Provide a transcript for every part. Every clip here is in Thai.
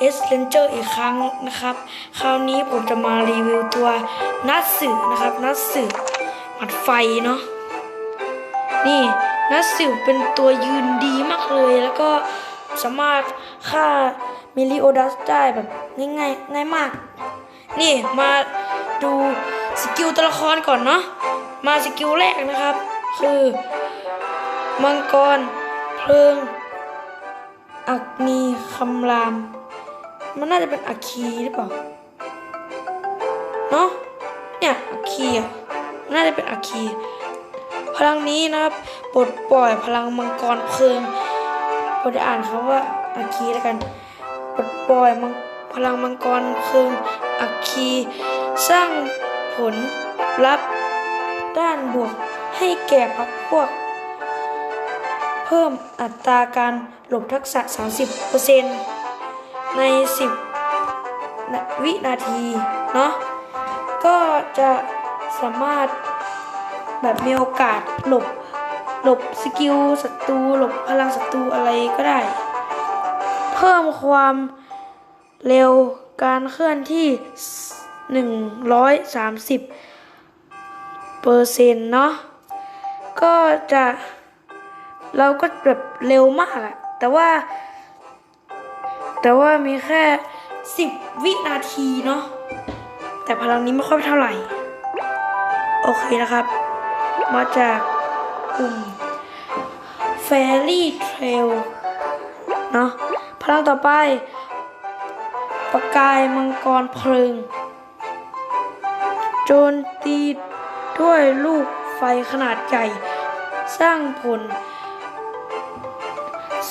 กับ S Ranger อีกครั้งนะครับ คราวนี้ผมจะมารีวิวตัวนัตสึนะครับ นัตสึหมัดไฟเนาะนี่นัตสึเป็นตัวยืนดีมากเลย แล้วก็สามารถฆ่ามิลิโอดัสได้แบบง่ายๆง่ายมาก นี่มาดูสกิลตัวละครก่อนเนาะมาสกิลแรกนะครับ คือมังกรเพลิงอักนีคำราม มันน่าจะเป็นอัคีหรือเปล่า เนาะเนี่ยอัคีอะน่าจะเป็นอัคีพลังนี้นะครับปลดปล่อยพลังมังกรเพลิงผมจะอ่านคำว่าอัคีแล้วกันปลดปล่อยมังพลังมังกรเพลิงอัคีสร้างผลลัพธ์ด้านบวกให้แก่พรรคพวก เพิ่มอัตราการหลบทักษะ 30% ใน 10 วินาทีเนาะก็จะสามารถแบบมีโอกาสหลบหลบสกิลศัตรูหลบพลังศัตรูอะไรก็ได้ เพิ่มความเร็วการเคลื่อนที่ 130เปอร์เซ็นต์เนาะก็จะเราก็แบบเร็วมากอะแต่ว่า แต่ว่ามีแค่ 10 วินาทีเนาะแต่พลังนี้ไม่ค่อยเท่าไหร่ โอเคนะครับ มาจากกลุ่ม Fairy Trail เนาะพลังต่อไป ประกายมังกรเพลิง โจมตีด้วยลูกไฟขนาดใหญ่ สร้างผล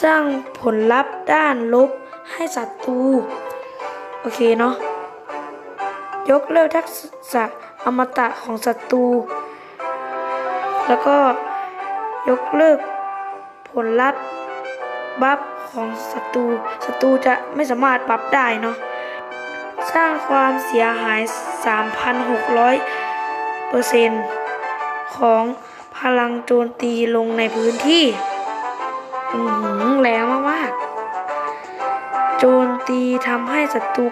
สร้างผลลัพธ์ด้านลบ ให้ศัตรูโอเคเนาะยกเลิกทักษะอมตะของศัตรู แล้วก็ยกเลิกผลลัพธ์บัฟของศัตรูศัตรูจะไม่สามารถบัฟได้เนาะสร้างความเสียหาย 3,600เปอร์เซ็นต์ของพลังโจมตีลงในพื้นที่อือหือแรงมาก ๆ โจมตีทำให้ศัตรู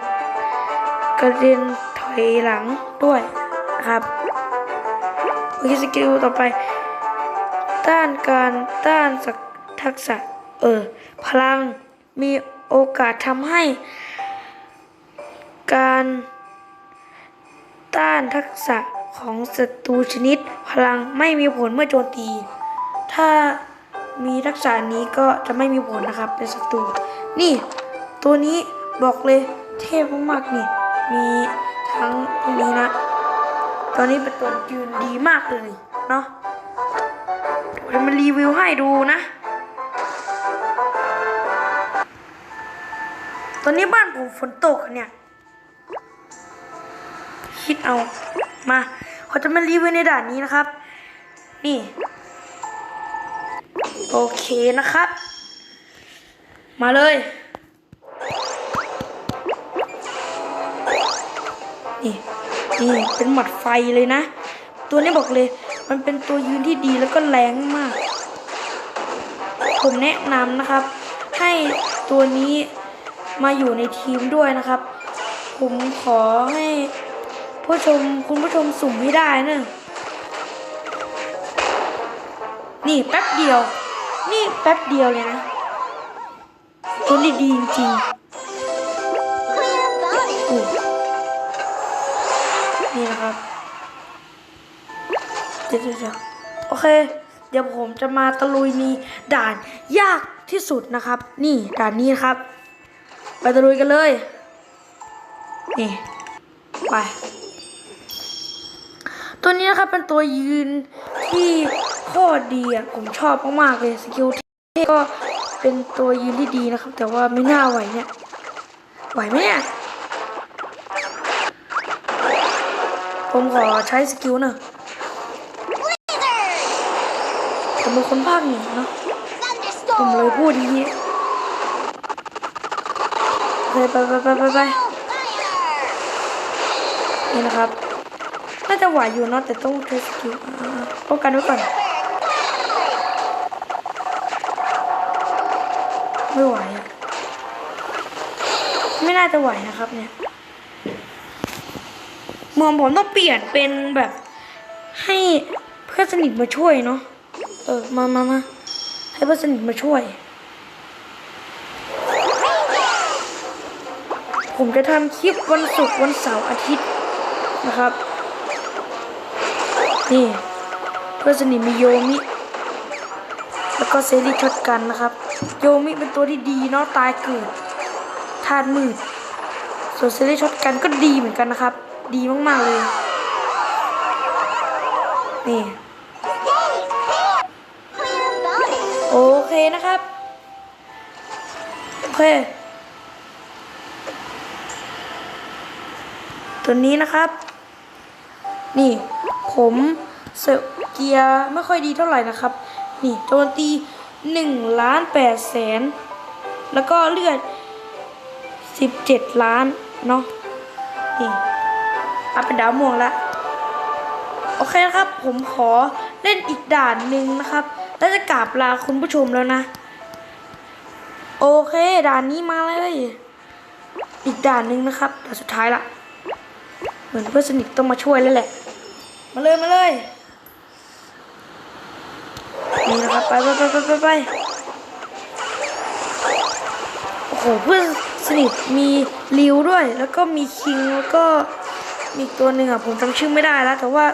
กระเด็นถอยหลังด้วยนะครับโอเคสกิลต่อไป ต้านการต้านทักษะ เออ พลังมีโอกาสทำให้ การต้านทักษะของศัตรูชนิด พลังไม่มีผลเมื่อโจมตี ถ้ามีทักษะนี้ก็จะไม่มีผลนะครับเป็นศัตรูนี่ ตัวนี้บอกเลยเทพมากๆนี่ มีทั้งพวนี้นะตอนนี้เป็นตัวยืนดีมากเลยเนาะเดี๋ยวมารีวิวให้ดูนะ ตอนนี้บ้านผมฝนตกเนี่ย คิดเอา มาเขาจะมารีวิวในด่านนี้นะครับ นี่ โอเคนะครับ มาเลย นี่นี่เป็นหมัดไฟเลยนะ ตัวนี้บอกเลย มันเป็นตัวยืนที่ดีแล้วก็แรงมาก ผมแนะนำนะครับ ให้ตัวนี้มาอยู่ในทีมด้วยนะครับ ผมขอให้ผู้ชมคุณผู้ชมสุ่มให้ได้นะนี่แป๊บเดียว นี่แป๊บเดียวเลยนะ ตัวนี้ดีจริงนี่นะครับเดี๋ยวเดี๋ยวเดี๋ยวโอเค เดี๋ยวผมจะมาตะลุยในด่านยากที่สุดนะครับ นี่ด่านนี้นครับ ไปตะลุยกันเลย นี่ ไป ตัวนี้นะครับเป็นตัวยืนที่โคตรดีอะผมชอบมากๆเลยสกิลที่ก็ เป็นตัวยืนที่ดีนะครับ แต่ว่าไม่น่าไหวเนี่ย ไหวไหมเนี่ย ผมขอใช้สกิลหน่อยผมเป็นคนภาคเหนือเนาะผมเลยพูดอย่างนี้ไปไปไปไปไปไปนี่นะครับ น่าจะไหวอยู่เนาะแต่ต้องใช้สกิลป้องกันไว้ก่อน ไม่ไหวอะน่าจะไหวนะครับเนี่ยเมือผมต้องเปลี่ยนเป็นแบบให้เพื่อนสนิทมาช่วยเนาะเออมามามาให้เพื่อนสนิทมาช่วย ผมจะทำคลิปวันศุกร์วันเสาร์อาทิตย์นะครับ นี่ เพื่อนสนิทมีโยมิ แล้วก็เซรีช็อตกันนะครับ โยมิเป็นตัวที่ดีเนาะตายเกิดธาตุมืด ส่วนเซรีช็อตกันก็ดีเหมือนกันนะครับ ดีมากๆเลย นี่ โอเคนะครับ โอเค ตัวนี้นะครับ นี่ผมเสเกียร์ไม่ค่อยดีเท่าไหร่นะครับ นี่โจมตี หนึ่งล้านแปดแสน แล้วก็เลือดสิบเจ็ดล้าน เนาะนี่เอัพเป็นดาวม่วงล้วโอเคนะครับ ผมขอเล่นอีกด่านหนึ่งนะครับ แล้วจะกราบลาคุณผู้ชมแล้วนะ โอเค ด่านนี้มาเลย อีกด่านหนึ่งนะครับด่านสุดท้ายละ เหมือนเพื่อนสนิทต้องมาช่วยแล้วแหละ มาเลยมาเลย นี่นะครับไปไปไปไปไปไปโอ้โหเพื่อนสนิทมีริวด้วย แล้วก็มีคิงแล้วก็มีตัวหนึ่งอะผมจำชื่อไม่ได้แล้ว แต่ว่า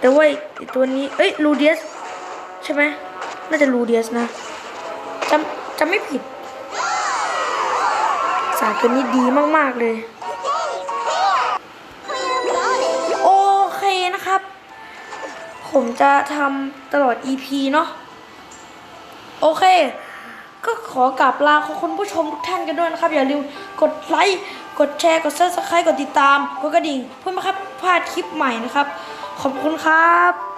แต่ว่าอีกตัวนี้ เอ้ยลูเดียสใช่ไหมน่าจะลูเดียสนะจำจำไม่ผิด สามตัวนี้ดีมาก ๆ เลย ผมจะทำตลอด EP เนาะโอเค ก็ขอกลับลาขอคุณผู้ชมทุกท่านกันด้วยนะครับ อย่าลืมกดไลค์ กดแชร์ กดซับสไครต์กดติดตาม กดกระดิ่ง เพื่อไม่ให้พลาดคลิปใหม่นะครับ ขอบคุณครับ